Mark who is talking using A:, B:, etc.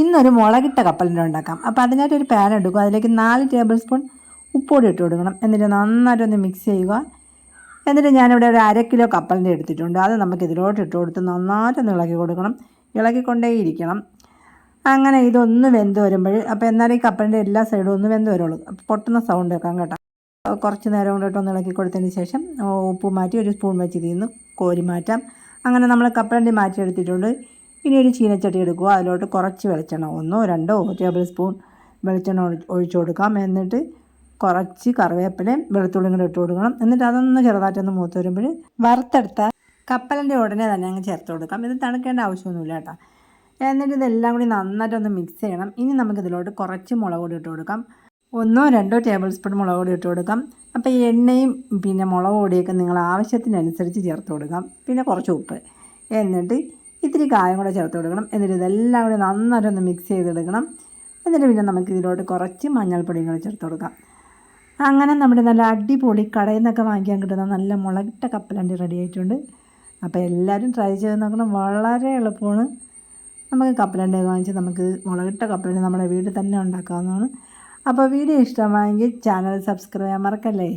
A: ഇന്നൊരു മുളകിട്ട കപ്പലിന്റെ ഉണ്ടാക്കാം. അപ്പോൾ അതിനായിട്ട് ഒരു പാൻ എടുക്കുക. അതിലേക്ക് നാല് ടേബിൾ സ്പൂൺ ഉപ്പൊടി ഇട്ട് കൊടുക്കണം. എന്നിട്ട് നന്നായിട്ടൊന്ന് മിക്സ് ചെയ്യുക. എന്നിട്ട് ഞാനിവിടെ ഒരു അര കിലോ കപ്പലിന്റെ എടുത്തിട്ടുണ്ട്. അത് നമുക്ക് ഇതിലോട്ട് ഇട്ട് കൊടുത്ത് നന്നായിട്ടൊന്ന് ഇളക്കി കൊടുക്കണം. ഇളക്കിക്കൊണ്ടേയിരിക്കണം. അങ്ങനെ ഇതൊന്ന് വെന്ത് വരുമ്പോൾ അപ്പോൾ എന്നാലും ഈ കപ്പലിന്റെ എല്ലാ സൈഡും ഒന്ന് വെന്ത് വരുള്ളൂ. അപ്പോൾ പൊട്ടുന്ന സൗണ്ട് വെക്കാം കേട്ടോ. കുറച്ച് നേരം കൊണ്ടിട്ട് ഒന്ന് ഇളക്കി കൊടുത്തതിന് ശേഷം ഉപ്പ് മാറ്റി ഒരു സ്പൂൺ വെച്ച് ഇതിൽ നിന്ന് കോരി മാറ്റാം. അങ്ങനെ നമ്മൾ കപ്പലണ്ടി മാറ്റി എടുത്തിട്ടുണ്ട്. ഇനി ഒരു ചീനച്ചട്ടി എടുക്കുക. അതിലോട്ട് കുറച്ച് വെളിച്ചെണ്ണ ഒന്നോ രണ്ടോ ടേബിൾ സ്പൂൺ വെളിച്ചെണ്ണ ഒഴി- ഒഴിച്ചു കൊടുക്കാം. എന്നിട്ട് കുറച്ച് കറിവേപ്പിലയും വെളുത്തുള്ളിയും കൂടെ ഇട്ട് കൊടുക്കണം. എന്നിട്ട് അതൊന്ന് ചെറുതായിട്ടൊന്ന് മൂത്ത് വരുമ്പോൾ വറുത്തെടുത്ത കപ്പലിന്റെ ഉടനെ തന്നെ അങ്ങ് ചേർത്ത് കൊടുക്കാം. ഇത് തണുക്കേണ്ട ആവശ്യമൊന്നുമില്ല കേട്ടോ. എന്നിട്ട് ഇതെല്ലാം കൂടി നന്നായിട്ടൊന്ന് മിക്സ് ചെയ്യണം. ഇനി നമുക്കിതിലോട്ട് കുറച്ച് മുളക് പൊടി ഇട്ട് കൊടുക്കാം. ഒന്നോ രണ്ടോ ടേബിൾ സ്പൂൺ മുളക് പൊടി ഇട്ട് കൊടുക്കാം. അപ്പോൾ എണ്ണയും പിന്നെ മുളക് പൊടിയൊക്കെ നിങ്ങൾ ആവശ്യത്തിനനുസരിച്ച് ചേർത്ത് കൊടുക്കാം. പിന്നെ കുറച്ച് ഉപ്പ്. എന്നിട്ട് ഇത്തിരി കായം കൂടെ ചേർത്ത് കൊടുക്കണം. എന്നിട്ട് ഇതെല്ലാം കൂടി നന്നായിട്ടൊന്ന് മിക്സ് ചെയ്തെടുക്കണം. എന്നിട്ട് പിന്നെ നമുക്ക് ഇതിലോട്ട് കുറച്ച് മഞ്ഞൾപ്പൊടിയും കൂടെ ചേർത്ത് കൊടുക്കാം. അങ്ങനെ നമ്മുടെ നല്ല അടിപൊളി കടയിൽ നിന്നൊക്കെ വാങ്ങിക്കാൻ കിട്ടുന്ന നല്ല മുളകിട്ട കപ്പലണ്ടി റെഡി ആയിട്ടുണ്ട്. അപ്പോൾ എല്ലാവരും ട്രൈ ചെയ്ത് നോക്കണം. വളരെ എളുപ്പമാണ്. നമുക്ക് കപ്പലണ്ടി വാങ്ങിച്ച് നമുക്ക് മുളകിട്ട കപ്പലണ്ടി നമ്മുടെ വീട്ടിൽ തന്നെ ഉണ്ടാക്കാവുന്നതാണ്. അപ്പോൾ വീഡിയോ ഇഷ്ടമായെങ്കിൽ ചാനൽ സബ്സ്ക്രൈബ് ചെയ്യാൻ മറക്കല്ലേ?